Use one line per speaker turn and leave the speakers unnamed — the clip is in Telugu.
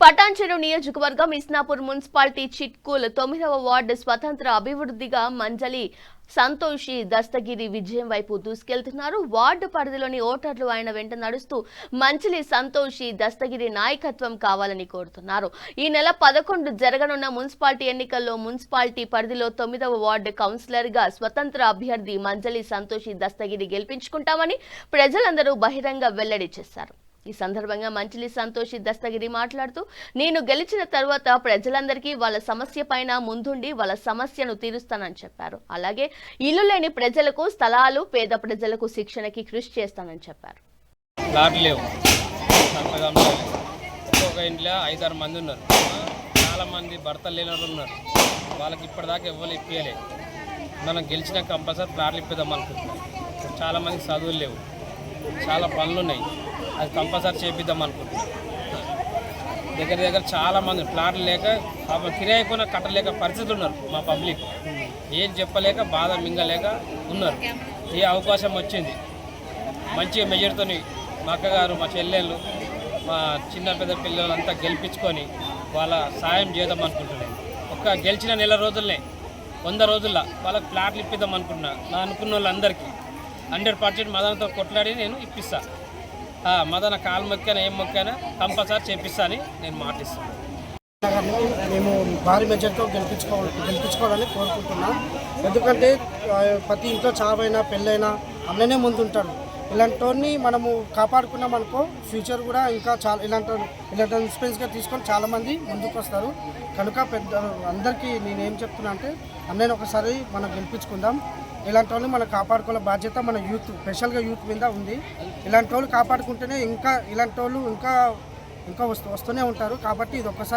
పటాన్చెరు నియోజకవర్గం ఇస్నాపూర్ మున్సిపాలిటీ చిట్కూల్ తొమ్మిదవ వార్డు స్వతంత్ర అభివృద్ధిగా మంజలి సంతోషి దస్తగిరి విజయం వైపు దూసుకెళ్తున్నారు. వార్డు పరిధిలోని ఓటర్లు ఆయన వెంట నడుస్తూ మంచిలి సంతోషి దస్తగిరి నాయకత్వం కావాలని కోరుతున్నారు. ఈ నెల పదకొండు జరగనున్న మున్సిపాలిటీ ఎన్నికల్లో మున్సిపాలిటీ పరిధిలో తొమ్మిదవ వార్డు కౌన్సిలర్గా స్వతంత్ర అభ్యర్థి మంజలి సంతోషి దస్తగిరి గెలిపించుకుంటామని ప్రజలందరూ బహిరంగ వెల్లడి చేశారు. ఈ సందర్భంగా మంచిలి సంతోషి దస్తగిరి మాట్లాడుతూ నేను గెలిచిన తర్వాత ప్రజలందరికీ వాళ్ళ సమస్య పైన ముందుండి వాళ్ళ సమస్యను తీరుస్తానని చెప్పారు. అలాగే ఇల్లు లేని ప్రజలకు స్థలాలు పేద ప్రజలకు శిక్షణకి కృషి చేస్తానని చెప్పారు.
ప్లాట్లు లేవు. ఇంట్లో ఐదారు మంది ఉన్నారు. చాలా మంది భర్తలు లేని ఉన్నారు. వాళ్ళకి ఇప్పటిదాకా ఎవరు ఇప్పించలేదు మనం గెలిచిన కంపల్సరీ ప్లాట్లు ఇప్పిద్దాం అనుకుంటున్నాం. ఇప్పుడు చాలా చదువులు లేవు. చాలా పనులు ఉన్నాయి. అది కంపల్సరీ చేపిద్దాం అనుకుంటున్నాం. దగ్గర దగ్గర చాలా మంది ప్లాట్లు లేక పాపం కిరాయి కూడా కట్టలేక పరిస్థితులు ఉన్నారు మా పబ్లిక్. ఏం చెప్పలేక బాధ మింగలేక ఉన్నారు. ఈ అవకాశం వచ్చింది? మంచి మెజర్తో మా అక్కగారు మా చెల్లెళ్ళు మా చిన్న పెద్ద పిల్లలంతా గెలిపించుకొని వాళ్ళ సాయం చేద్దాం అనుకుంటున్నాను ఒక్క గెలిచిన నెల రోజులనే వంద రోజుల్లో వాళ్ళకి ప్లాట్లు ఇప్పిద్దాం అనుకుంటున్నా. నా అనుకున్న వాళ్ళందరికీ హండ్రెడ్ పర్సెంట్ మదనతో కొట్లాడి నేను ఇప్పిస్తాను మదన కాలు మొక్కైనా ఏం మొక్కైనా కంపల్సరీ చేపిస్తా అని నేను మాటిస్తాను.
మేము భారీ మెజార్టీతో గెలిపించుకోవాలి గెలిపించుకోవాలని కోరుకుంటున్నాం. ఎందుకంటే ప్రతి ఇంట్లో చావైనా పెళ్ళైనా అన్ననే ముందుంటాడు ఇలాంటి మనము కాపాడుకున్నాం అనుకో ఫ్యూచర్ కూడా ఇంకా చాలా ఇలాంటి ఇలాంటి ఇన్స్పిరెన్స్గా తీసుకొని చాలామంది ముందుకు వస్తారు కనుక పెద్ద అందరికీ నేనేం చెప్తున్నా అంటే అన్నయ్యని ఒకసారి మనం గెలిపించుకుందాం. ఇలాంటి వాళ్ళు మనం కాపాడుకోవాల బాధ్యత మన యూత్ స్పెషల్గా యూత్ మీద ఉంది. ఇలాంటి వాళ్ళు కాపాడుకుంటేనే ఇంకా ఇలాంటి వాళ్ళు ఇంకా ఇంకా వస్తూ వస్తూనే ఉంటారు. కాబట్టి ఇది ఒక్కసారి